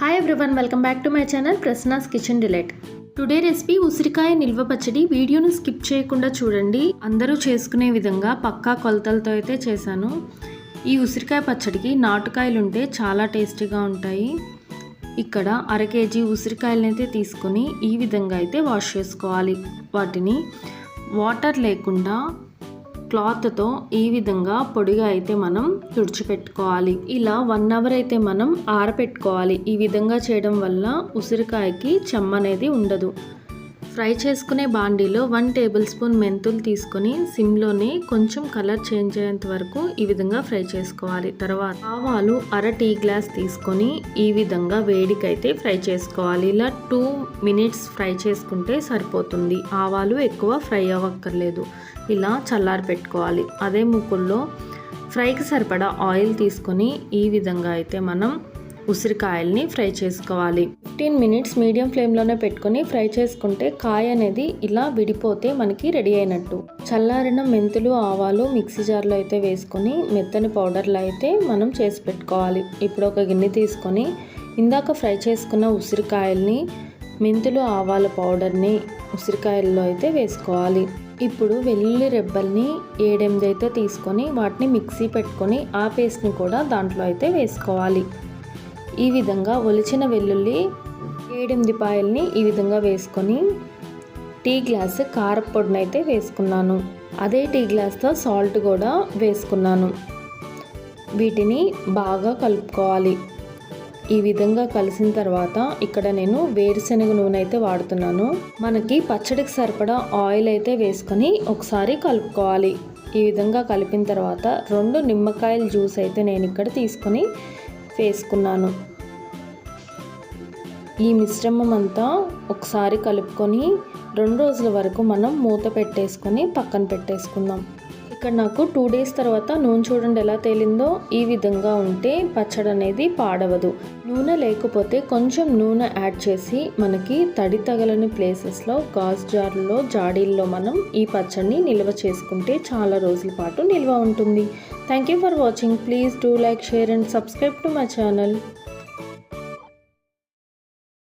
Hi everyone welcome back to my channel Prasanna's kitchen delight today recipe ఉసిరికాయ నిల్వ పచ్చడి. వీడియోను స్కిప్ చేయకుండా చూడండి. అందరూ చేసుకునే విధంగా పక్కా కొలతలతో అయితే చేశాను. ఈ ఉసిరికాయ పచ్చడికి నాటుకాయలు ఉంటే చాలా టేస్టీగా ఉంటాయి. ఇక్కడ అర కేజీ ఉసిరికాయలనైతే తీసుకొని ఈ విధంగా అయితే వాష్ చేసుకోవాలి. వాటిని వాటర్ లేకుండా క్లాత్తో ఈ విధంగా పొడిగా అయితే మనం తుడిచిపెట్టుకోవాలి. ఇలా వన్ అవర్ అయితే మనం ఆరపెట్టుకోవాలి. ఈ విధంగా చేయడం వల్ల ఉసిరికాయకి చెమ్మ అనేది ఉండదు. ఫ్రై చేసుకునే బాండీలో వన్ టేబుల్ స్పూన్ మెంతులు తీసుకొని సిమ్లోనే కొంచెం కలర్ చేంజ్ అయ్యేంత వరకు ఈ విధంగా ఫ్రై చేసుకోవాలి. తర్వాత ఆవాలు అర టీ గ్లాస్ తీసుకొని ఈ విధంగా వేడికైతే ఫ్రై చేసుకోవాలి. ఇలా టూ మినిట్స్ ఫ్రై చేసుకుంటే సరిపోతుంది. ఆవాలు ఎక్కువ ఫ్రై అవ్వక్కర్లేదు. ఇలా చల్లారి పెట్టుకోవాలి. అదే ముక్కుల్లో ఫ్రైకి సరిపడా ఆయిల్ తీసుకొని ఈ విధంగా అయితే మనం ఉసిరికాయల్ని ఫ్రై చేసుకోవాలి. ఫిఫ్టీన్ మినిట్స్ మీడియం ఫ్లేమ్లోనే పెట్టుకొని ఫ్రై చేసుకుంటే కాయ అనేది ఇలా విడిపోతే మనకి రెడీ అయినట్టు. చల్లారిన మెంతులు ఆవాలు మిక్సీ జార్లో అయితే వేసుకొని మెత్తని పౌడర్లు అయితే మనం చేసి పెట్టుకోవాలి. ఇప్పుడు ఒక గిన్నె తీసుకొని ఇందాక ఫ్రై చేసుకున్న ఉసిరికాయల్ని మెంతులు ఆవాల పౌడర్ని ఉసిరికాయల్లో అయితే వేసుకోవాలి. ఇప్పుడు వెల్లుల్లి రెబ్బల్ని ఏడెనిమిది అయితే తీసుకొని వాటిని మిక్సీ పెట్టుకొని ఆ పేస్ట్ని కూడా దాంట్లో అయితే వేసుకోవాలి. ఈ విధంగా ఒలిచిన వెల్లుల్లి ఏడెనిమిది పాయల్ని ఈ విధంగా వేసుకొని టీ గ్లాస్ కారపొడిని అయితే వేసుకున్నాను. అదే టీ గ్లాస్తో సాల్ట్ కూడా వేసుకున్నాను. వీటిని బాగా కలుపుకోవాలి. ఈ విధంగా కలిసిన తర్వాత ఇక్కడ నేను వేరుశనగ నూనె అయితే వాడుతున్నాను. మనకి పచ్చడికి సరిపడా ఆయిల్ అయితే వేసుకొని ఒకసారి కలుపుకోవాలి. ఈ విధంగా కలిపిన తర్వాత రెండు నిమ్మకాయల జ్యూస్ అయితే నేను ఇక్కడ తీసుకొని వేసుకున్నాను. ఈ మిశ్రమం అంతా ఒకసారి కలుపుకొని రెండు రోజుల వరకు మనం మూత పెట్టేసుకొని పక్కన పెట్టేసుకుందాం. ఇక్కడ నాకు టూ డేస్ తర్వాత నూనె చూడండి ఎలా తేలిందో ఈ విధంగా ఉంటే పచ్చడి అనేది పాడవదు. నూనె లేకపోతే కొంచెం నూనె యాడ్ చేసి మనకి తడి తగలని ప్లేసెస్లో గాజు జార్లో జాడీల్లో మనం ఈ పచ్చడిని నిల్వ చేసుకుంటే చాలా రోజుల పాటు నిల్వ ఉంటుంది. Thank you for watching please do like share and subscribe to my channel